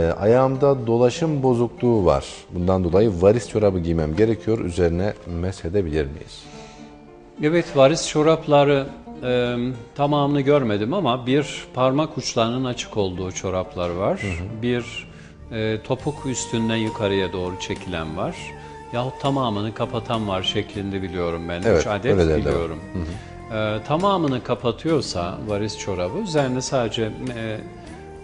E, ayağımda dolaşım bozukluğu var. Bundan dolayı varis çorabı giymem gerekiyor. Üzerine meshedebilir miyiz? Evet varis çorapları e, tamamını görmedim ama bir parmak uçlarının açık olduğu çoraplar var. Bir e, topuk üstünden yukarıya doğru çekilen var. Yahut tamamını kapatan var şeklinde biliyorum ben. Evet, Üç adet öyle biliyorum. E, tamamını kapatıyorsa varis çorabı üzerine sadece e,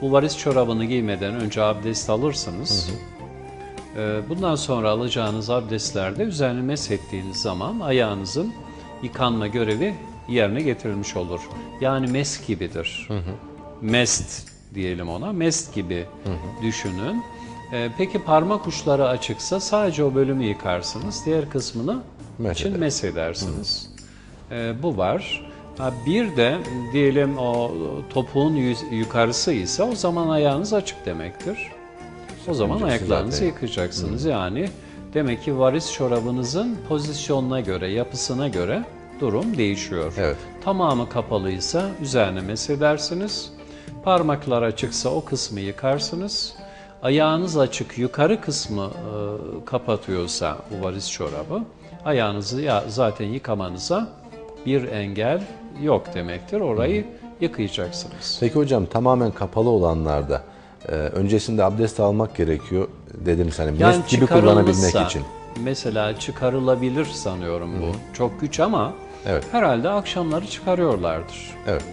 bu varis çorabını giymeden önce abdest alırsınız. Ee, Bundan sonra alacağınız abdestlerde üzerine meshettiğiniz zaman ayağınızın yıkanma görevi yerine getirilmiş olur. Yani mes gibidir. Mest diyelim ona. Mest gibi düşünün. Ee, Peki parmak uçları açıksa sadece o bölümü yıkarsınız. Diğer kısmını Mesh için mesedersiniz. Ee, bu var. Ha, bir de diyelim o topuğun yüz- yukarısı ise o zaman ayağınız açık demektir. O zaman ayaklarınızı zaten. yıkacaksınız. Yani demek ki varis çorabınızın pozisyonuna göre, yapısına göre durum değişiyor. Evet. Tamamı kapalıysa üzerine mesedersiniz. Parmaklar açıksa o kısmı yıkarsınız. Ayağınız açık yukarı kısmı e, kapatıyorsa bu varis çorabı ayağınızı ya zaten yıkamanıza bir engel yok demektir. Orayı yıkayacaksınız. Peki hocam tamamen kapalı olanlarda e, öncesinde abdest almak gerekiyor dediniz hani Yani gibi kullanabilmek için. Mesela çıkarılabilir sanıyorum bu. Çok güç ama Evet. herhalde akşamları çıkarıyorlardır. Evet.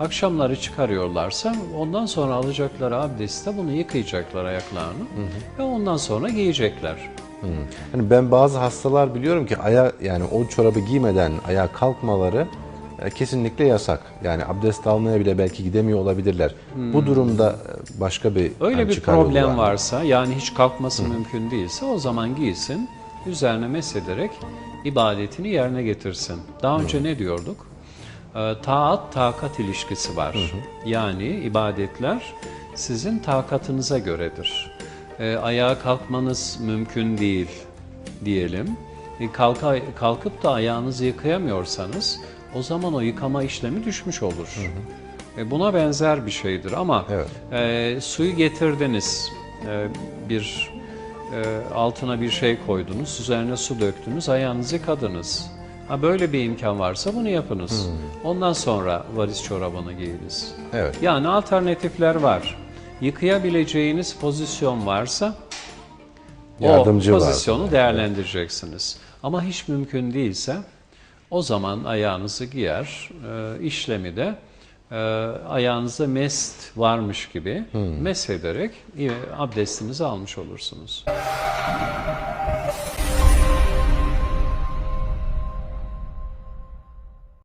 Akşamları çıkarıyorlarsa ondan sonra alacakları abdestte bunu yıkayacaklar ayaklarını ve ondan sonra giyecekler. Hani ben bazı hastalar biliyorum ki aya yani o çorabı giymeden ayağa kalkmaları e, kesinlikle yasak. Yani abdest almaya bile belki gidemiyor olabilirler. Bu durumda e, başka bir Öyle hani bir problem var varsa yani hiç kalkması mümkün değilse o zaman giysin, üzerine mesederek ibadetini yerine getirsin. Daha önce ne diyorduk? Ee, taat takat ilişkisi var. Yani ibadetler sizin takatınıza göredir. Ee, ayağa kalkmanız mümkün değil diyelim. E, kalka, kalkıp da ayağınızı yıkayamıyorsanız o zaman o yıkama işlemi düşmüş olur. E, buna benzer bir şeydir ama Evet. e, suyu getirdiniz, e, bir e, altına bir şey koydunuz, üzerine su döktünüz, ayağınızı yıkadınız. Ha, böyle bir imkan varsa bunu yapınız. Ondan sonra varis çorabını giyiniz. Evet. Yani alternatifler var. Yıkayabileceğiniz pozisyon varsa Yardımcı o pozisyonu değerlendireceksiniz. Ama hiç mümkün değilse o zaman ayağınızı giyer, e, işlemi de e, ayağınıza mest varmış gibi Hmm. mesh ederek e, abdestinizi almış olursunuz.